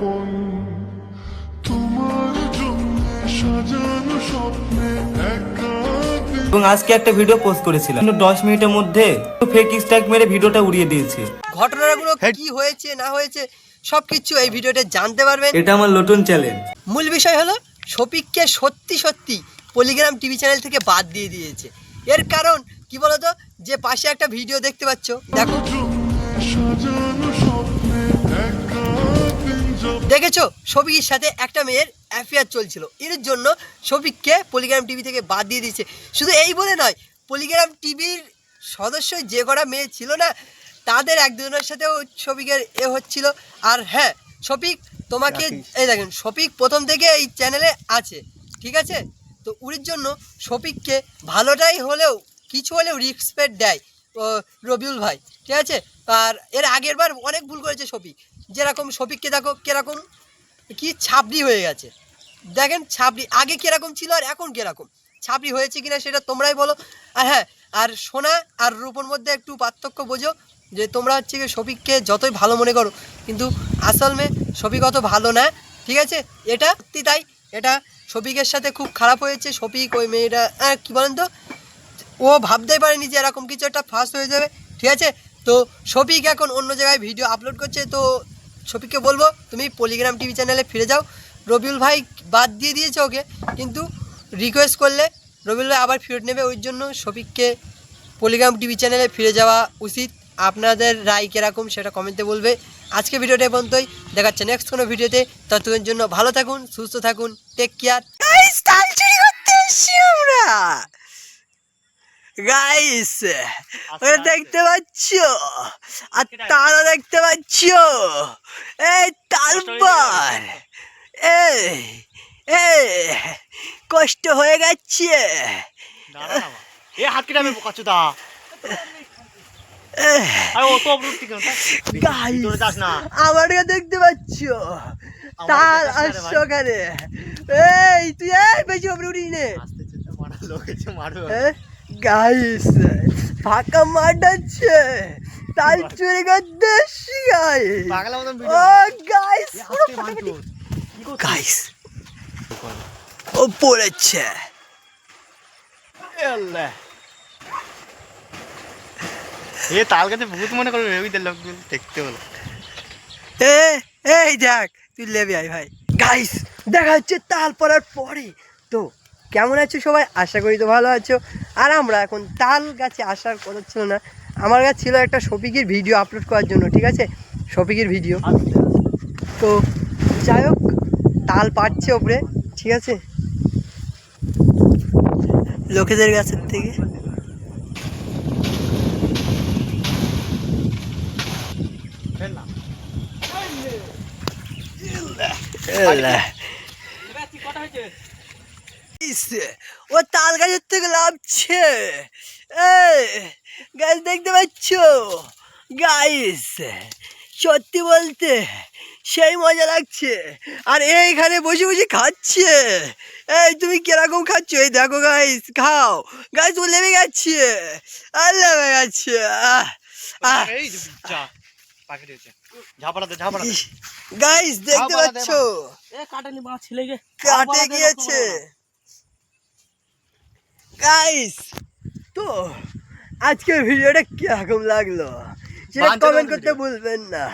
আপন তোমার জন্য সাজানো স্বপ্নে একা এবং আজকে একটা ভিডিও পোস্ট করেছিলাম। কিন্তু দশ মিনিটের মধ্যে ফেক স্ট্যাক মেরে ভিডিওটা উড়িয়ে দিয়েছে। ঘটনাগুলো কি হয়েছে না হয়েছে সবকিছু এই ভিডিওতে জানতে পারবেন। এটা আমার নতুন চ্যালেঞ্জ মূল বিষয় হলো শফিককে সত্যি সত্যি পলিগ্রাম টিভি চ্যানেল থেকে বাদ দিয়ে দিয়েছে। এর কারণ কি বলতো? যে পাশে একটা ভিডিও দেখতে পাচ্ছ। দেখো। দেখেছ? শফিকের সাথে একটা মেয়ের অ্যাফেয়ার চলছিল। এর জন্য শফিককে পলিগ্রাম টিভি থেকে বাদ দিয়ে দিয়েছে। শুধু এই বলে নয় পলিগ্রাম টিভির সদস্য যে কটা মেয়ে ছিল না তাদের এক দুজনের সাথেও শফিকের এ হচ্ছিল। আর হ্যাঁ শফিক তোমাকে এই দেখেন শফিক প্রথম থেকে এই চ্যানেলে আছে ঠিক আছে? তো উরির জন্য শফিককে ভালোটাই হলেও কিছু হলেও রিসপেক্ট দেয় রবিউল ভাই ঠিক আছে? আর এর আগের বার অনেক ভুল করেছে শফিক। যেরকম শফিককে দেখো কীরকম, কি ছাবড়ি হয়ে গেছে। দেখেন ছাবড়ি আগে কীরকম ছিল আর এখন কীরকম। ছাবড়ি হয়েছে কিনা সেটা তোমরাই বলো। আর হ্যাঁ আর সোনা আর রূপোর মধ্যে একটু পার্থক্য বোঝো, যে তোমরা হচ্ছে কি শফিককে যতই ভালো মনে করো, কিন্তু আসল মেয়ে শফিক অত ভালো না, ঠিক আছে? এটা সত্যি তাই। এটা শফিকের সাথে খুব খারাপ হয়েছে। শফিক ওই মেয়েটা কি বলেন তো? ও ভাবতেই পারেনি যে এরকম কিছু একটা ফার্স্ট হয়ে যাবে, ঠিক আছে? তো শফিক এখন অন্য জায়গায় ভিডিও আপলোড করছে, তো শফিককে বলব, তুমি পলিগ্রাম টিভি চ্যানেলে ফিরে যাও। রবিউল ভাই বাদ দিয়ে দিয়েছে ওকে, কিন্তু রিকোয়েস্ট করলে রবিউল ভাই আবার ফিরত নেবে, ওই জন্য শফিককে পলিগ্রাম টিভি চ্যানেলে ফিরে যাওয়া উচিত। আপনাদের রায় কীরকম সেটা কমেন্টে বলবে। আজকে ভিডিওটা পর্যন্তই, দেখাচ্ছে নেক্সট কোনো ভিডিওতে। ততক্ষণের জন্য ভালো থাকুন, সুস্থ থাকুন টেক কেয়ার গাইস ওরা দেখতে পাচ্ছ? আর তারা দেখতে পাচ্ছ? এই তালবার এই এই কষ্ট হয়ে গেছে। এ হাত কেটে আমি বোকা চুদা। আরে ও তো অবরোধ ঠিক না গাইস ভিতরে যাস না। আমারকে দেখতে পাচ্ছ? দেখতে আসছো এই তুই এই বেশি উঠিস নে। আস্তে গাইস ফাঁকা মাঠ আছে। তাল চুরি করতে এসছি গাইস ও গাইস গাইস ও পড়েছে। এ তাল গাছে ভূত মনে করবে ওই লোক দেখতে বলো এ এই দেখ তুই লেবি আই ভাই। গাইস দেখা হচ্ছে তাল পড়ার পরে। তো কেমন আছো সবাই? আশা করি তো ভালো আছো। আর আমরা এখন তাল গাছে আসার কথা ছিল না। আমার কাছে ছিল একটা শফিকের ভিডিও আপলোড করার জন্য ঠিক আছে? শফিকের ভিডিও। তো যাই হোক তাল পাচ্ছে ওপরে ঠিক আছে? লোকেদের গাছের থেকে। না ইসে, ও তাল গাছের থেকে লাভছে গাছ দেখতে পাচ্ছ? গাইস সত্যি বলতে সেই মজা লাগছে। আর এইখানে বসে বসে খাচ্ছে। এই তুমি কীরকম খাচ্ছ? এই দেখো গাইস খাও। গাইস ও লেবে গেছে। আর লেবে গেছে। গাইস দেখতে পাচ্ছ? কাটে গিয়েছে। গাইস তো আজকের ভিডিওটা কীরকম লাগল সেটা কমেন্ট করতে। ভুলবেন না